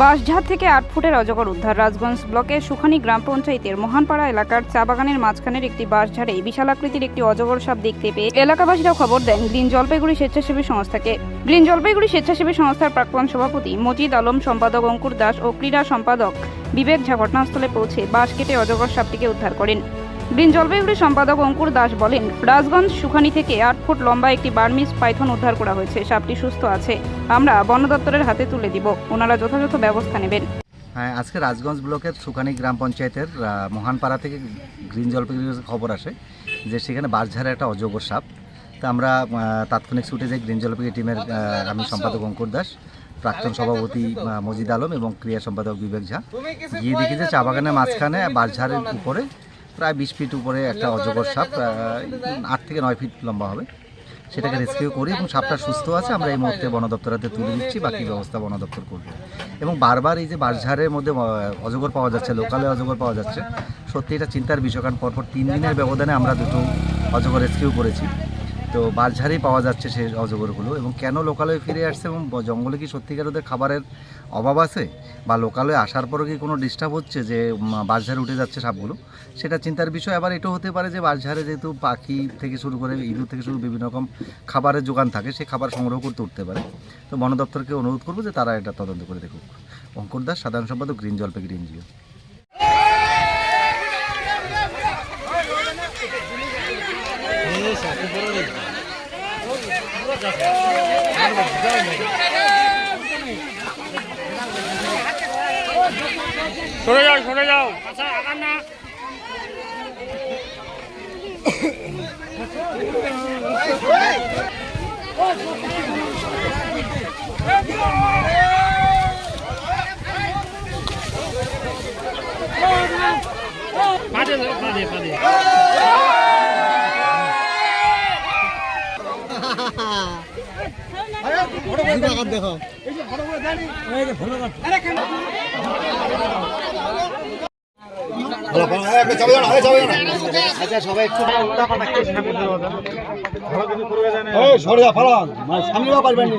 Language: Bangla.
বাঁশঝাড় থেকে আট ফুটের অজগর উদ্ধার। রাজগঞ্জ ব্লকের সুখানি গ্রাম পঞ্চায়েতের মহানপাড়া এলাকার চা বাগানের মাঝখানের একটি বাঁশঝাড়ে বিশাল আকৃতির একটি অজগর সাপ দেখতে পেয়ে এলাকাবাসীরা খবর দেন গ্রিন জলপাইগুড়ি স্বেচ্ছাসেবী সংস্থাকে। গ্রিন জলপাইগুড়ি স্বেচ্ছাসেবী সংস্থার প্রাক্তন সভাপতি মজিদ আলম, সম্পাদক অঙ্কুর দাস ও ক্রীড়া সম্পাদক বিবেক ঝা ঘটনাস্থলে পৌঁছে বাঁশ কেটে অজগর সাপটিকে উদ্ধার করেন। গ্রিন জলপাইগুড়ি সম্পাদক অঙ্কুর দাস বলেন, রাজগঞ্জ সুখানি থেকে আট ফুট লম্বা একটি বার্মিস পাইথন উদ্ধার করা হয়েছে। সাপটি সুস্থ আছে। আমরা বন দপ্তরের হাতে তুলে দিব। ওনারা যথাযথ ব্যবস্থা নেবেন। হ্যাঁ আজকে রাজগঞ্জ ব্লকের সুখানি গ্রাম পঞ্চায়েতের মহানপাড়া থেকে গ্রিন জলপাইগুড়ির খবর আসে যে সেখানে বাঁশঝাড়ে একটা অজগর সাপ। তা আমরা তাৎক্ষণিক ছুটে যাই গ্রিন জলপাইগুড়ি টিমের আমি সম্পাদক অঙ্কুর দাস। প্রাক্তন সভাপতি মজিদ আলম এবং ক্রিয়া সম্পাদক বিবেক ঝা। গিয়ে দেখি যে চা বাগানের মাঝখানে বাঁশঝাড়ের উপরে প্রায় বিশ ফিট উপরে একটা অজগর সাপ আট থেকে নয় ফিট লম্বা হবে। সেটাকে রেস্কিউ করি এবং সাপটা সুস্থ আছে আমরা এই মুহূর্তে বন দপ্তরাতে তুলে দিচ্ছি বাকি ব্যবস্থা বন দপ্তর করবে। এবং বারবার এই যে বাঁশঝাড়ের মধ্যে অজগর পাওয়া যাচ্ছে লোকালে অজগর পাওয়া যাচ্ছে। সত্যি এটা চিন্তার বিষয় কারণ পরপর তিন দিনের ব্যবধানে আমরা দুটো অজগর রেস্কিউ করেছি। তো বাঁশঝাড়েই পাওয়া যাচ্ছে সেই অজগরগুলো এবং কেন লোকালয়ে ফিরে আসছে এবং জঙ্গলে কি সত্যিকার ওদের খাবারের অভাব আছে? বা লোকালয়ে আসার পরও কি কোনো ডিস্টার্ব হচ্ছে যে বাঁশঝাড়ে উঠে যাচ্ছে সাপগুলো? সেটা চিন্তার বিষয়। আবার এটাও হতে পারে যে বাঁশঝাড়ে যেহেতু পাখি থেকে শুরু করে ইঁদুর থেকে শুরু বিভিন্ন রকম খাবারের যোগান থাকে, সে খাবার সংগ্রহ করতে উঠতে পারে। তো বন দপ্তরকে অনুরোধ করব যে, তারা এটা তদন্ত করে দেখুক। অঙ্কুর দাস, সাধারণ সম্পাদক, গ্রিন জলপাইগুড়ি এনজিও সরে যাও সরে যাও। আচ্ছা আগান না পাদে সরে যা ফালান মানে সামনে পারবেন নি